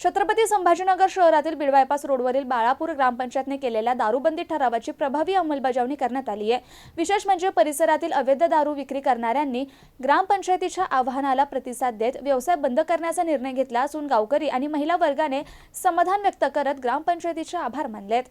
छत्रपती संभाजीनगर शहरातील बिडबायपास रोडवरील बाळापूर ग्रामपंचायतने केलेल्या दारूबंदी ठरावाची प्रभावी अंमलबजावणी करण्यात आली आहे. विशेष म्हणजे परिसरातील अवैध दारू विक्री करणाऱ्यांनी ग्रामपंचायतीच्या आव्हानाला प्रतिसाद देत व्यवसाय बंद करण्याचा निर्णय घेतला असून गावकरी आणि महिला वर्गाने समाधान व्यक्त करत ग्रामपंचायतीचे आभार मानलेत.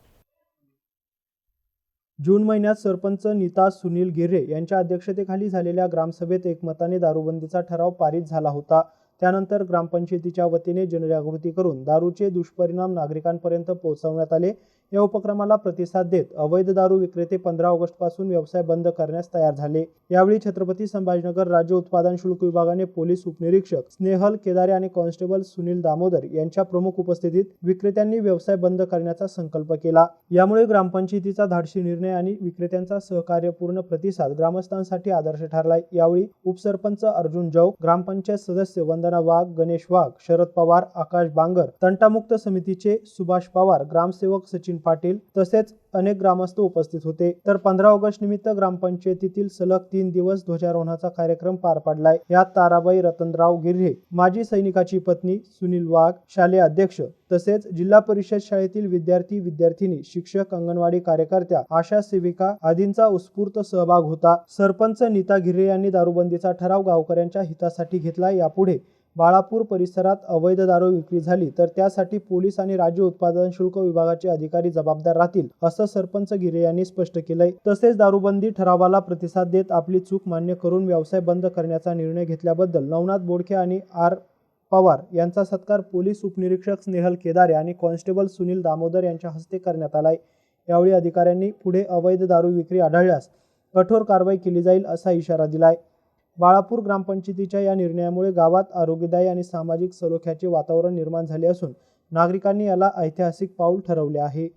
जून महिन्यात सरपंच नीता सुनील गिर्रे यांच्या अध्यक्षतेखाली झालेल्या ग्रामसभेत एकमताने दारूबंदीचा ठराव पारित झाला होता. त्यानंतर ग्रामपंचायतीच्या वतीने जनजागृती करून दारूचे दुष्परिणाम नागरिकांपर्यंत पोहोचवण्यात आले. या उपक्रमाला प्रतिसाद देत अवैध दारू विक्रेते पंधरा ऑगस्टपासून व्यवसाय बंद करण्यास तयार झाले. यावेळी छत्रपती संभाजीनगर राज्य उत्पादन शुल्क विभागाने पोलीस उपनिरीक्षक स्नेहल केदारे आणि कॉन्स्टेबल सुनील दामोदर यांच्या प्रमुख उपस्थितीत विक्रेत्यांनी व्यवसाय बंद करण्याचा संकल्प केला. यामुळे ग्रामपंचायतीचा धाडशी निर्णय आणि विक्रेत्यांचा सहकार्यपूर्ण प्रतिसाद ग्रामस्थांसाठी आदर्श ठरलाय. यावेळी उपसरपंच अर्जुन जौक ग्रामपंचायत सदस्य वंदना वाघ गणेश वाघ शरद पवार आकाश बांगर तंटामुक्त समितीचे सुभाष पवार ग्रामसेवक सचिन पाटील तसेच अनेक ग्रामस्थ उपस्थित होते. तर पंधरा ऑगस्ट निमित्त ग्रामपंचायतीतील सलग तीन दिवस ध्वजारोहणाचा कार्यक्रम पार पाडलाय. यात ताराबाई रतनराव गिर्हे माजी सैनिकाची पत्नी सुनील वाघ शालेय अध्यक्ष तसेच जिल्हा परिषद शाळेतील विद्यार्थी विद्यार्थिनी शिक्षक अंगणवाडी कार्यकर्त्या आशा सेविका आदींचा उत्स्फूर्त सहभाग होता. सरपंच नीता गिर्हे यांनी दारूबंदीचा ठराव गावकऱ्यांच्या हितासाठी घेतला. यापुढे बाळापूर परिसरात अवैध दारू विक्री झाली तर त्यासाठी पोलीस आणि राज्य उत्पादन शुल्क विभागाचे अधिकारी जबाबदार राहतील असं सरपंच गिरे यांनी स्पष्ट केलंय. तसेच दारूबंदी ठरावाला प्रतिसाद देत आपली चूक मान्य करून व्यवसाय बंद करण्याचा निर्णय घेतल्याबद्दल नवनाथ बोडखे आणि आर. पवार यांचा सत्कार पोलीस उपनिरीक्षक स्नेहल केदारे आणि कॉन्स्टेबल सुनील दामोदर यांच्या हस्ते करण्यात आलाय. यावेळी अधिकाऱ्यांनी पुढे अवैध दारू विक्री आढळल्यास कठोर कारवाई केली जाईल असा इशारा दिलाय. बाळापूर ग्रामपंचायतीच्या या निर्णयामुळे गावात आरोग्यदायी आणि सामाजिक सलोख्याचे वातावरण निर्माण झाले असून नागरिकांनी याला ऐतिहासिक पाऊल ठरवले आहे.